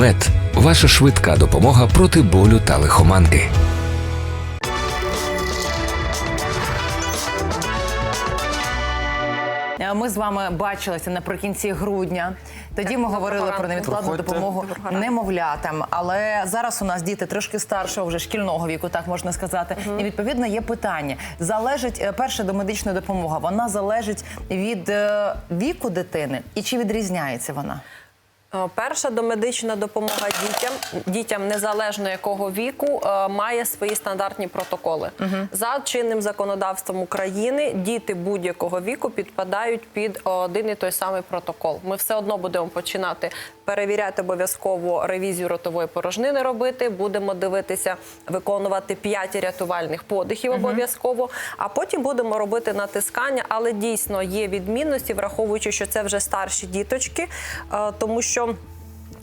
Мед ваша швидка допомога проти болю та лихоманки. Ми з вами бачилися наприкінці грудня. Тоді ми говорили про невідкладну допомогу немовлятам. Але зараз у нас діти трошки старшого, вже шкільного віку, так можна сказати. І відповідно є питання. Залежить е, перша домедична допомога. Вона залежить від е, віку дитини і чи відрізняється вона? Е, Перша домедична допомога дітям, дітям незалежно якого віку, е, має свої стандартні протоколи. За чинним законодавством України діти будь-якого віку підпадають під один і той самий протокол. Ми все одно будемо починати перевіряти обов'язково ревізію ротової порожнини робити. Будемо дивитися, виконувати 5 рятувальних подихів обов'язково. А потім будемо робити натискання. Але дійсно є відмінності, враховуючи, що це вже старші діточки, е, тому що.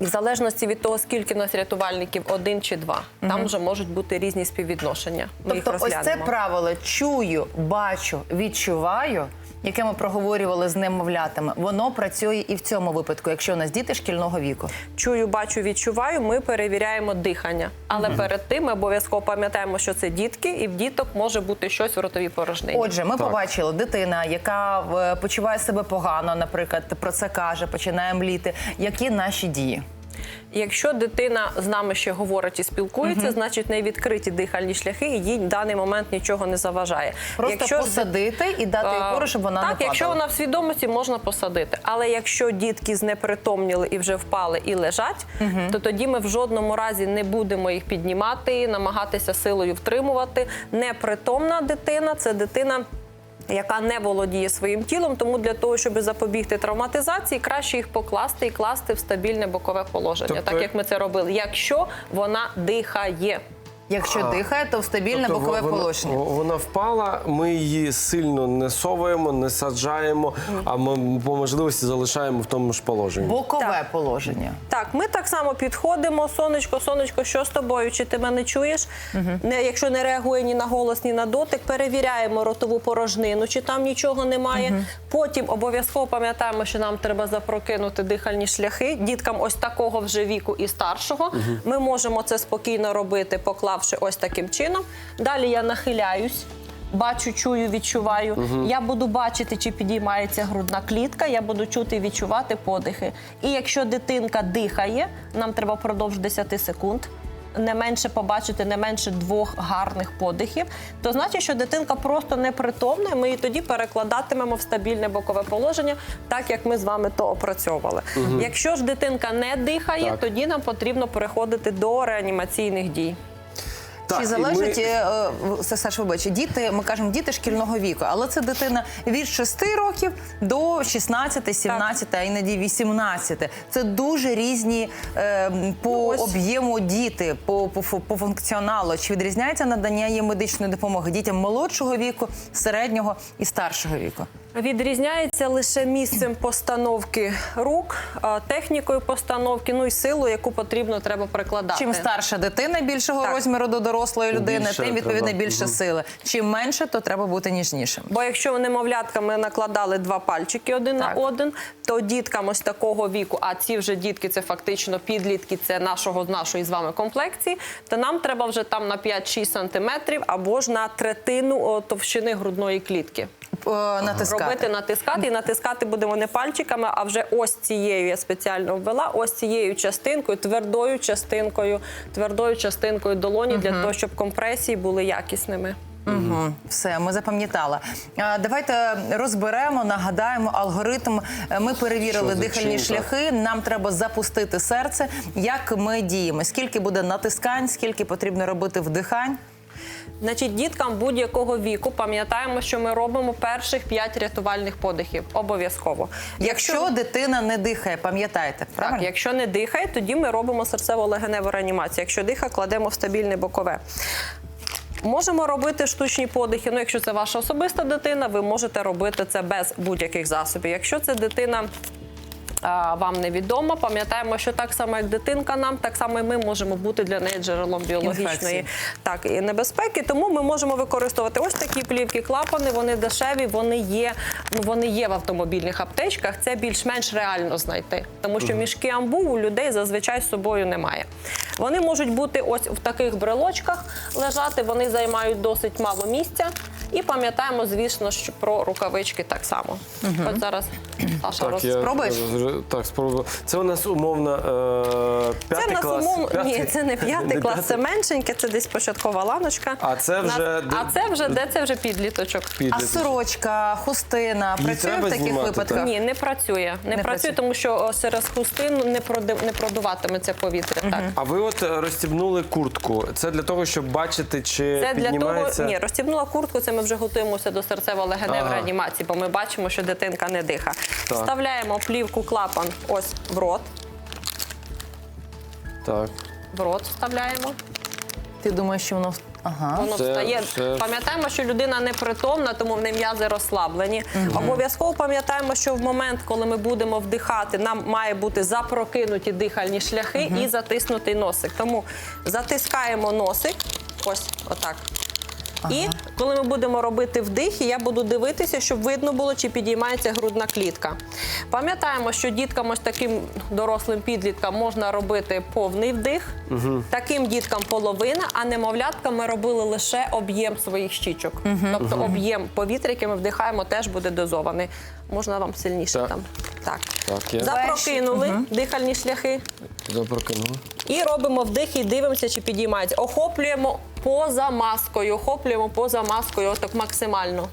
В залежності від того, скільки нас рятувальників, один чи два, там вже можуть бути різні співвідношення. Ми їх Тобто, ось це правило чую, бачу, відчуваю. Яке ми проговорювали з немовлятами, воно працює і в цьому випадку, якщо у нас діти шкільного віку. Чую, бачу, відчуваю. Ми перевіряємо дихання. Але перед тим ми обов'язково пам'ятаємо, що це дітки, і в діток може бути щось в ротовій порожнині. Отже, ми побачили дитина, яка е, почуває себе погано, наприклад, про це каже, починає мліти. Які наші дії? Якщо дитина з нами ще говорить і спілкується, значить в неї відкриті дихальні шляхи, і їй в даний момент нічого не заважає. Просто Якщо посадити і дати їй А, пору, щоб вона так, не падала. якщо вона в свідомості, можна посадити. Але якщо дітки знепритомніли і вже впали і лежать, то тоді ми в жодному разі не будемо їх піднімати, намагатися силою втримувати. Непритомна дитина це дитина. Яка не володіє своїм тілом, тому для того, щоб запобігти травматизації, краще їх покласти і класти в стабільне бокове положення, Тобто- так як ми це робили. Якщо вона дихає, Якщо дихає, то в стабільне Тобто бокове вона, положення. Вона впала, ми її сильно не совуємо, не саджаємо, а ми по можливості залишаємо в тому ж положенні. Бокове положення. Так, ми так само підходимо. Сонечко, сонечко, що з тобою? Чи ти мене чуєш? Не, якщо не реагує ні на голос, ні на дотик, перевіряємо ротову порожнину, чи там нічого немає. Потім обов'язково пам'ятаємо, що нам треба запрокинути дихальні шляхи. Діткам ось такого вже віку і старшого. Ми можемо це спокійно робити, поклавши ось таким чином. Далі я нахиляюсь. Бачу, чую, відчуваю. Я буду бачити, чи підіймається грудна клітка, я буду чути і відчувати подихи. І якщо дитинка дихає, нам треба впродовж 10 секунд. Не менше побачити не менше двох гарних подихів, то значить, що дитинка просто непритомна, і ми її тоді перекладатимемо в стабільне бокове положення, так як ми з вами то опрацьовували. Якщо ж дитинка не дихає, Так. тоді нам потрібно переходити до реанімаційних дій. Так, Чи залежить ми- це Саш, вибач, діти, ми кажемо діти шкільного віку, але це дитина від 6 років до 16, 17, а іноді 18. Це дуже різні е, по Ну, об'єму діти, по, по, по функціоналу. Чи відрізняється надання їм медичної допомоги дітям молодшого віку, середнього і старшого віку? Відрізняється лише місцем постановки рук, технікою постановки, ну і силу, яку потрібно треба прикладати. Чим старша дитина більшого Так. розміру до дорослої людини, Більше тим відповідно треба. більше сили. Чим менше, то треба бути ніжнішим. Бо якщо немовлятка ми накладали два пальчики один Так. на один, то діткам ось такого віку, а ці вже дітки це фактично підлітки, це нашого нашої з вами комплекції, то нам треба вже там на 5-6 сантиметрів або ж на третину товщини грудної клітки. Е, Робити, натискати, і натискати будемо не пальчиками, а вже ось цією я спеціально ввела, ось цією частинкою, твердою частинкою, твердою частинкою долоні для того, щоб компресії були якісними. Угу, все, ми запам'ятали. А, давайте розберемо, нагадаємо алгоритм. Ми перевірили Що дихальні так? шляхи. Нам треба запустити серце. Як ми діємо? Скільки буде натискань, скільки потрібно робити вдихань? Значить, діткам будь-якого віку пам'ятаємо, що ми робимо перших 5 рятувальних подихів. Обов'язково. Якщо, дитина не дихає, пам'ятайте, так, якщо не дихає, тоді ми робимо серцево-легеневу реанімацію. Якщо дихає, кладемо в стабільне бокове. Можемо робити штучні подихи. Ну, якщо це ваша особиста дитина, ви можете робити це без будь-яких засобів. Якщо це дитина вам невідома. Пам'ятаємо, що так само, як дитинка нам, так само і ми можемо бути для неї джерелом біологічної Інфекції. так, і небезпеки. Тому ми можемо використовувати ось такі плівки клапани. Вони дешеві, вони є, ну, вони є в автомобільних аптечках. Це більш-менш реально знайти, тому що мішки амбу у людей зазвичай з собою немає. Вони можуть бути ось в таких брелочках лежати. Вони займають досить мало місця. І пам'ятаємо, звісно, що про рукавички так само. От зараз Саша роз... я, Спробуєш? е, Так, спробую. Це у нас умовно е, Це п'ятий в нас клас. умовно. Ні, це не п'ятий клас, це меншеньке, це десь початкова ланочка. А це вже де- А це вже де це вже підліточок. А сорочка, хустина працює в таких знімати, випадках? Ні, не працює. Не, Не працює, працює. тому що о, через хустину не проди- не продуватиметься повітря. Так. А ви от е, розстібнули куртку. Це для того, щоб бачити, чи Це для того, ні, розстібнула куртку. Це ми вже готуємося до серцево-легеневої Ага. реанімації, бо ми бачимо, що дитинка не диха. Так. Вставляємо плівку клапан ось в рот. Так. В рот вставляємо. Ти думаєш, що воно ага. Воно Це- встає. це- Пам'ятаємо, що людина непритомна, тому в неї м'язи розслаблені. Обов'язково пам'ятаємо, що в момент, коли ми будемо вдихати, нам має бути запрокинуті дихальні шляхи і затиснутий носик. Тому затискаємо носик, ось отак. І коли ми будемо робити вдихи, я буду дивитися, щоб видно було, чи підіймається грудна клітка. Пам'ятаємо, що діткам ось таким дорослим підліткам можна робити повний вдих, таким діткам половина, а немовляткам ми робили лише об'єм своїх щічок. Тобто об'єм повітря, який ми вдихаємо, теж буде дозований. Можна вам сильніше Так. там. Так. Так, є. Запрокинули дихальні шляхи. Запрокинули. І робимо вдих і дивимося, чи підіймається. Охоплюємо поза маскою, охоплюємо поза маскою, отак максимально.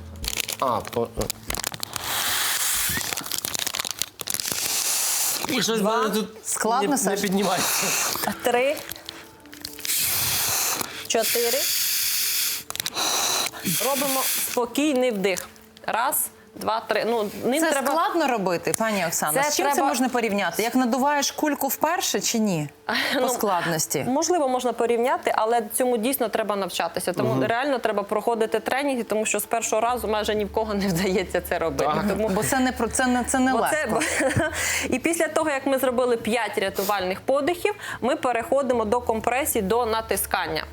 А, по... І щось Два. мене тут Складно, не, не Саш? піднімається. Три. Чотири. Робимо спокійний вдих. Раз, два, три. Ну, ним Це треба... складно робити, пані Оксана. Це З чим це можна порівняти? Як надуваєш кульку вперше чи ні? По Ну, складності. Можливо, можна порівняти, але цьому дійсно треба навчатися. Тому реально треба проходити тренінги, тому що з першого разу майже ні в кого не вдається це робити. Тому Бо це не про це не це не Бо легко. це- І після того, як ми зробили 5 рятувальних подихів, ми переходимо до компресії, до натискання.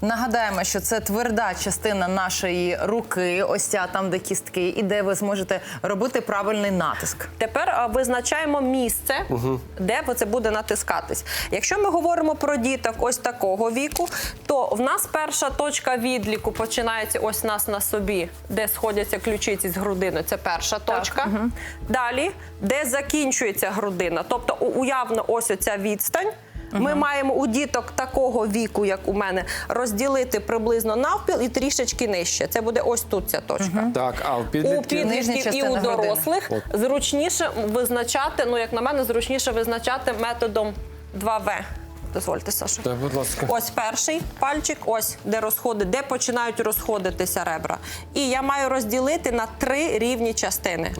Нагадаємо, що це тверда частина нашої руки, ось ця там, де кістки, і де ви зможете робити правильний натиск. Тепер а, визначаємо місце, де це буде натискатись. Якщо ми говоримо про діток ось такого віку, то в нас перша точка відліку починається ось нас на собі, де сходяться ключиці з грудиною. Це перша точка. Далі, де закінчується грудина, тобто уявно ось оця відстань. Ми маємо у діток такого віку, як у мене, розділити приблизно навпіл і трішечки нижче. Це буде ось тут ця точка. Так, а в У підлітків... І у дорослих зручніше визначати, ну як на мене, зручніше визначати методом 2В. Дозвольте, Саша. Так, будь ласка. Ось перший пальчик, ось де розходи, де починають розходитися ребра. І я маю розділити на три рівні частини.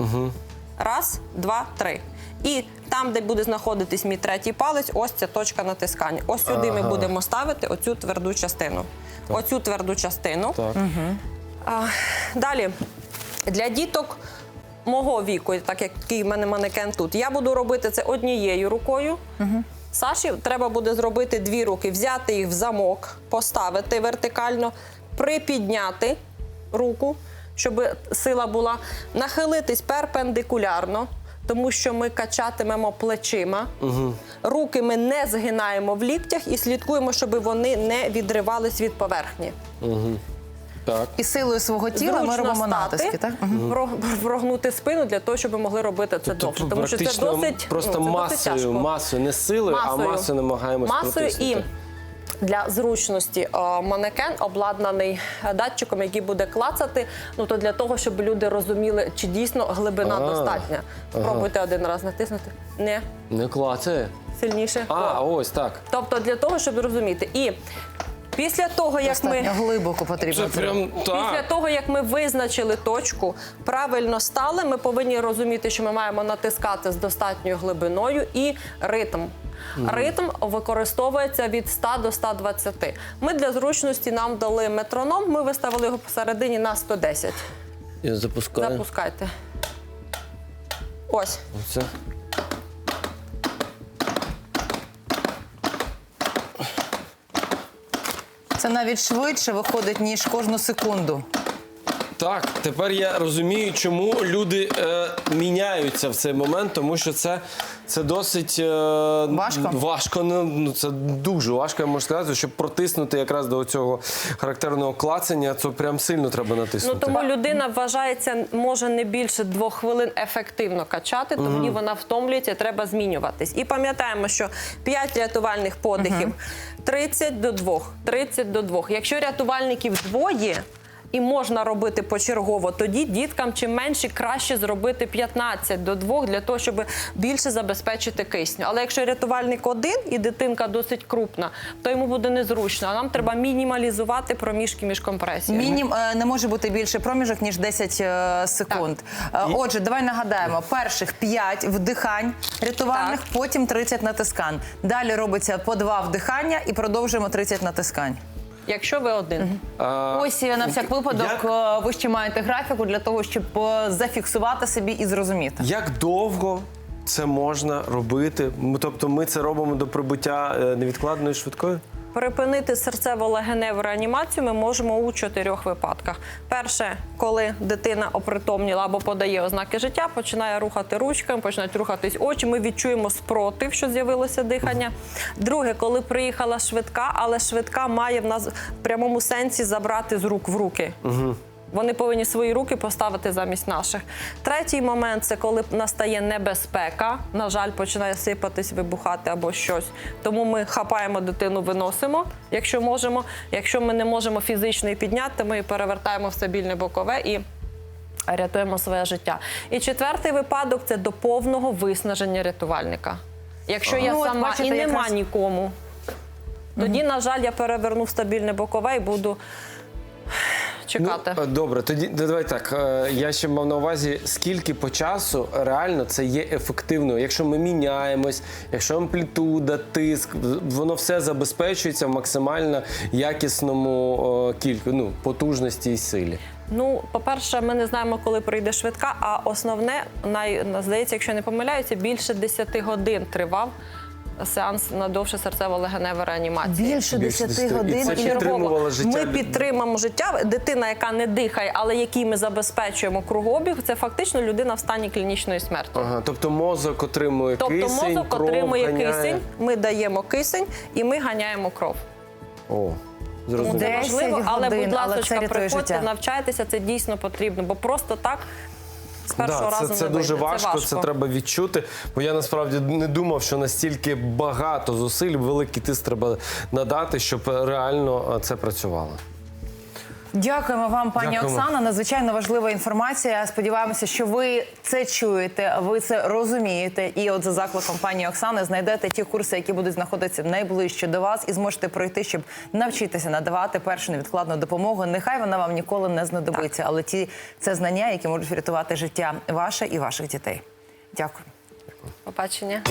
Раз, два, три. І там, де буде знаходитись мій третій палець, ось ця точка натискання. Ось сюди ми будемо ставити оцю тверду частину. Оцю тверду частину. Так. А, далі, для діток мого віку, так як який в мене манекен тут, я буду робити це однією рукою. Саші треба буде зробити дві руки, взяти їх в замок, поставити вертикально, припідняти руку, щоб сила була, нахилитись перпендикулярно. Тому що ми качатимемо плечима, руки ми не згинаємо в ліктях і слідкуємо, щоб вони не відривались від поверхні. Так. І силою свого тіла ми робимо стати, натиски, так? про- Прогнути спину для того, щоб ми могли робити це довше. Тобто Тому що це досить просто ну, це досить масою, тяжко. масою, не силою, а Масою. масою намагаємось масою і протиснути. Для зручності манекен обладнаний е, датчиком, який буде клацати. Ну то для того, щоб люди розуміли, чи дійсно глибина А, достатня. Спробуйте один раз натиснути. Не Не клацає. сильніше. А, О. ось так. Тобто для того, щоб розуміти. І після того, як ми Достатньо глибоко потрібно. Це прям Після так. того, як ми визначили точку, правильно стали, ми повинні розуміти, що ми маємо натискати з достатньою глибиною і ритм. Ритм використовується від 100 до 120. Ми для зручності нам дали метроном, ми виставили його посередині на 110. Я запускаю. Запускайте. Ось. Оце. Це навіть швидше виходить, ніж кожну секунду. Так, тепер я розумію, чому люди е, міняються в цей момент, тому що це, це досить е, Важко? важко. Ну, ну, це дуже важко, я можу сказати, щоб протиснути якраз до цього характерного клацання, це прям сильно треба натиснути. Ну тому людина вважається, може не більше двох хвилин ефективно качати, тоді вона втомлюється, треба змінюватись. І пам'ятаємо, що 5 рятувальних подихів 30 до 2, 30 до 2. Якщо рятувальників двоє. І можна робити почергово, тоді діткам чим менше краще зробити 15 до 2 для того, щоб більше забезпечити кисню. Але якщо рятувальник один і дитинка досить крупна, то йому буде незручно. А нам треба мінімалізувати проміжки між компресіями. Мінім е, не може бути більше проміжок, ніж 10 е, секунд. Е, Отже, давай нагадаємо: перших 5 вдихань рятувальних, Так. потім 30 натискань. Далі робиться по 2 вдихання і продовжуємо 30 натискань. Якщо ви один. А, Ось на всяк випадок як- е, ви ще маєте графіку для того, щоб е, зафіксувати собі і зрозуміти. Як довго це можна робити? Тобто ми це робимо до прибуття е, невідкладної швидкої? Припинити серцево-легеневу реанімацію ми можемо у чотирьох випадках. Перше, коли дитина опритомніла або подає ознаки життя, починає рухати ручками, починають рухатись очі. Ми відчуємо спротив, що з'явилося дихання. Друге, коли приїхала швидка, але швидка має в нас в прямому сенсі забрати з рук в руки. Вони повинні свої руки поставити замість наших. Третій момент це коли настає небезпека. На жаль, починає сипатись, вибухати або щось. Тому ми хапаємо дитину, виносимо, якщо можемо. Якщо ми не можемо фізично її підняти, ми її перевертаємо в стабільне бокове і. Рятуємо своє життя. І четвертий випадок це до повного виснаження рятувальника. Якщо я Ну, сама бачите, і нема якраз- нікому, тоді, на жаль, я переверну в стабільне бокове і буду чекати. Ну, е, добре, тоді давай так. е, Я ще мав на увазі, скільки по часу реально це є ефективно. Якщо ми міняємось, якщо амплітуда, тиск, воно все забезпечується в максимально якісному кілька, ну, потужності і силі. Ну, по-перше, ми не знаємо, коли прийде швидка, а основне, най, здається, якщо не помиляюся, більше 10 годин тривав сеанс на довше серцево-легенева реанімація. Більше Більше 10 10. І годин це і підтримувало життя Ми людей. підтримуємо життя. Дитина, яка не дихає, але якій ми забезпечуємо кругообіг, це фактично людина в стані клінічної смерті. Ага, тобто мозок отримує Тобто кисень, мозок кров, отримує ганяє. кисень, ми даємо кисень і ми ганяємо кров. О, зрозуміло. це 10 важливо, але будь ласка, приходьте, життя. навчайтеся, це дійсно потрібно, бо просто так з першого Да, разу це, це не дуже вийде. важко, це треба відчути. Бо я насправді не думав, що настільки багато зусиль, великий тиск треба надати, щоб реально е, це працювало. Дякуємо вам, пані Дякуємо. Оксана. Надзвичайно важлива інформація. Сподіваємося, що ви це чуєте, ви це розумієте. І от за закликом пані Оксани знайдете ті курси, які будуть знаходитися найближче до вас, і зможете пройти, щоб навчитися надавати першу невідкладну допомогу. Нехай вона вам ніколи не знадобиться, але ті це знання, які можуть врятувати життя ваше і ваших дітей. Дякую. Побачення.